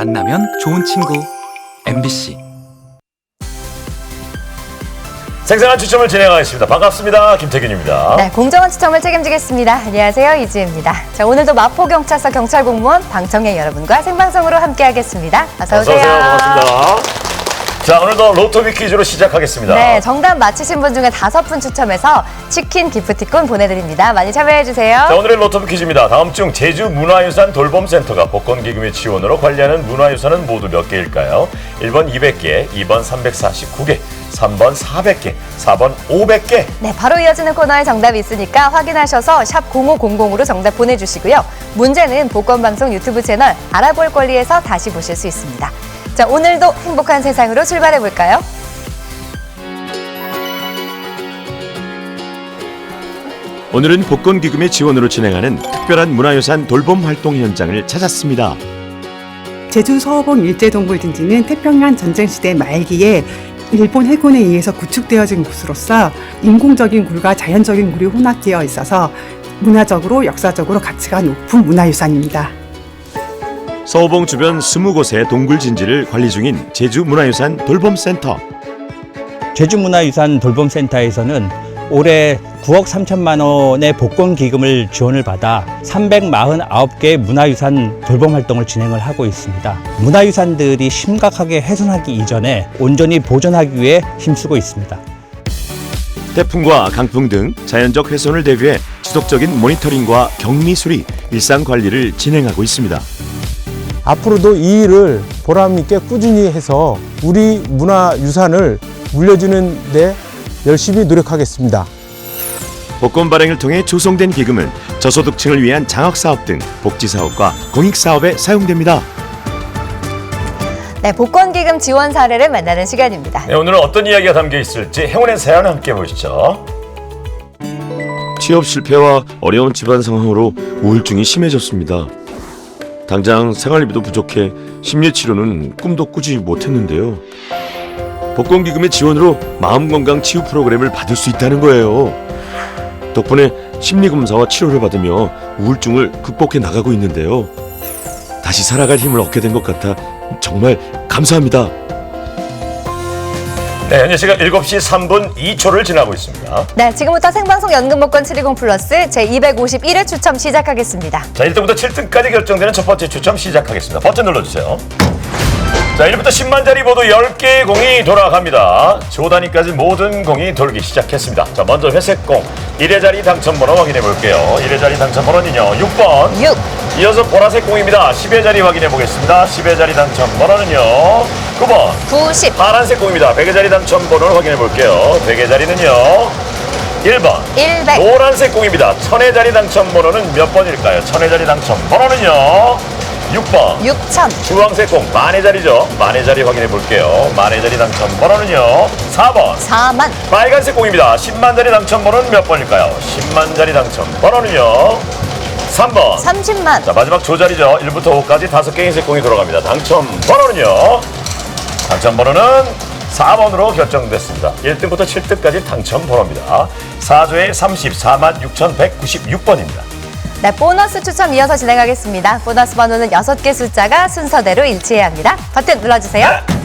만나면 좋은 친구 MBC 생생한 추첨을 진행하겠습니다. 반갑습니다. 김태균입니다. 네, 공정한 추첨을 책임지겠습니다. 안녕하세요, 이지혜입니다. 자, 오늘도 마포경찰서 경찰 공무원 방청객 여러분과 생방송으로 함께하겠습니다. 어서 어서 오세요. 오세요. 반갑습니다. 자, 오늘도 로또비 퀴즈로 시작하겠습니다. 네, 정답 맞히신 분 중에 다섯 분 추첨해서 치킨 기프티콘 보내드립니다. 많이 참여해 주세요. 자, 오늘의 로또비 퀴즈입니다. 다음 중 제주 문화유산 돌봄센터가 복권기금의 지원으로 관리하는 문화유산은 모두 몇 개일까요? 1번 200개, 2번 349개, 3번 400개, 4번 500개. 네, 바로 이어지는 코너에 정답이 있으니까 확인하셔서 샵 0500으로 정답 보내주시고요. 문제는 복권방송 유튜브 채널 알아볼 권리에서 다시 보실 수 있습니다. 자, 오늘도 행복한 세상으로 출발해 볼까요? 오늘은 복권기금의 지원으로 진행하는 특별한 문화유산 돌봄 활동 현장을 찾았습니다. 제주 서호봉 일제동굴진지는 태평양 전쟁 시대 말기에 일본 해군에 의해서 구축되어진 곳으로서 인공적인 굴과 자연적인 굴이 혼합되어 있어서 문화적으로 역사적으로 가치가 높은 문화유산입니다. 서호봉 주변 20곳의 동굴 진지를 관리 중인 제주 문화유산 돌봄센터. 제주문화유산 돌봄센터에서는 올해 9억 3천만 원의 복권 기금을 지원을 받아 349개 문화유산 돌봄 활동을 진행을 하고 있습니다. 문화유산들이 심각하게 훼손하기 이전에 온전히 보존하기 위해 힘쓰고 있습니다. 태풍과 강풍 등 자연적 훼손을 대비해 지속적인 모니터링과 격리 수리, 일상 관리를 진행하고 있습니다. 앞으로도 이 일을 보람 있게 꾸준히 해서 우리 문화 유산을 물려주는 데 열심히 노력하겠습니다. 복권 발행을 통해 조성된 기금은 저소득층을 위한 장학 사업 등 복지 사업과 공익 사업에 사용됩니다. 네, 복권 기금 지원 사례를 만나는 시간입니다. 네, 오늘은 어떤 이야기가 담겨 있을지 행운의 사연 함께 보시죠. 취업 실패와 어려운 집안 상황으로 우울증이 심해졌습니다. 당장 생활비도 부족해 심리 치료는 꿈도 꾸지 못했는데요. 복권기금의 지원으로 마음건강 치유 프로그램을 받을 수 있다는 거예요. 덕분에 심리검사와 치료를 받으며 우울증을 극복해 나가고 있는데요. 다시 살아갈 힘을 얻게 된 것 같아 정말 감사합니다. 네, 현재 시각 7시 3분 2초를 지나고 있습니다. 네, 지금부터 생방송 연금복권 720 플러스 제251회 추첨 시작하겠습니다. 자, 1등부터 7등까지 결정되는 첫 번째 추첨 시작하겠습니다. 버튼 눌러주세요. 자, 1부터 10만 자리 모두 10개의 공이 돌아갑니다. 조 단위까지 모든 공이 돌기 시작했습니다. 자, 먼저 회색 공 1회 자리 당첨번호 확인해 볼게요. 1회 자리 당첨번호는요. 6번. 6, 이어서 보라색 공입니다. 10회 자리 확인해 보겠습니다. 10회 자리 당첨 번호는요. 9번. 90, 파란색 공입니다. 100회 자리 당첨 번호를 확인해 볼게요. 100회 자리는요. 1번. 100, 노란색 공입니다. 천의 자리 당첨 번호는 몇 번일까요? 천의 자리 당첨 번호는요. 6번. 6000, 주황색 공 만의 자리죠. 만의 자리 확인해 볼게요. 만의 자리 당첨 번호는요. 4번. 4만, 빨간색 공입니다. 10만 자리 당첨 번호는 몇 번일까요? 10만 자리 당첨 번호는요. 3번. 30만, 자 마지막 조자리죠. 1부터 5까지 다섯 개의 흰색 공이 돌아갑니다. 당첨 번호는요. 당첨 번호는 4번으로 결정됐습니다. 1등부터 7등까지 당첨 번호입니다. 4조에 34만 6,196번입니다. 네, 보너스 추첨 이어서 진행하겠습니다. 보너스 번호는 6개 숫자가 순서대로 일치해야 합니다. 버튼 눌러주세요. 네,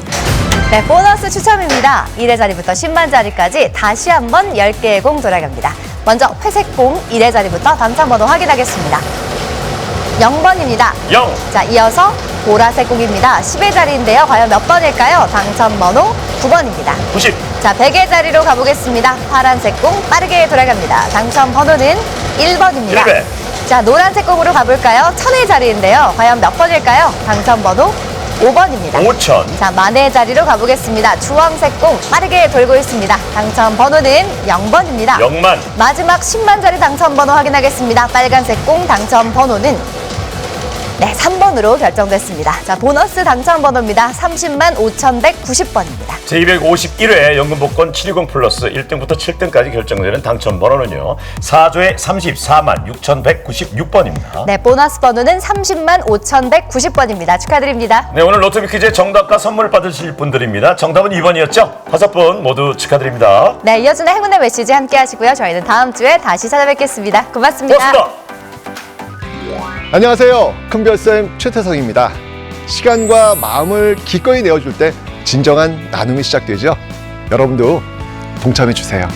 보너스 추첨입니다. 1회 자리부터 10만 자리까지 다시 한번 10개의 공 돌아갑니다. 먼저 회색 공 1회 자리부터 당첨번호 확인하겠습니다. 0번입니다. 0, 자, 이어서 보라색 공입니다. 10의 자리인데요. 과연 몇 번일까요? 당첨번호 9번입니다. 90, 자, 100의 자리로 가보겠습니다. 파란색 공 빠르게 돌아갑니다. 당첨 번호는 1번입니다. 100. 자, 노란색 공으로 가볼까요? 천의 자리인데요. 과연 몇 번일까요? 당첨 번호 5번입니다. 5천, 자, 만의 자리로 가보겠습니다. 주황색 공 빠르게 돌고 있습니다. 당첨 번호는 0번입니다. 0만, 마지막 10만 자리 당첨 번호 확인하겠습니다. 빨간색 공 당첨 번호는 네, 3번으로 결정됐습니다. 자, 보너스 당첨 번호입니다. 30만 5,190번입니다. 제251회 연금복권 720 플러스 1등부터 7등까지 결정되는 당첨 번호는요. 4조에 34만 6,196번입니다. 네, 보너스 번호는 30만 5,190번입니다. 축하드립니다. 네, 오늘 로또비 퀴즈의 정답과 선물 받으실 분들입니다. 정답은 2번이었죠? 다섯 분 모두 축하드립니다. 네, 이어지는 행운의 메시지 함께 하시고요. 저희는 다음 주에 다시 찾아뵙겠습니다. 고맙습니다. 고맙습니다. 안녕하세요. 큰별쌤 최태성입니다. 시간과 마음을 기꺼이 내어줄 때 진정한 나눔이 시작되죠. 여러분도 동참해 주세요.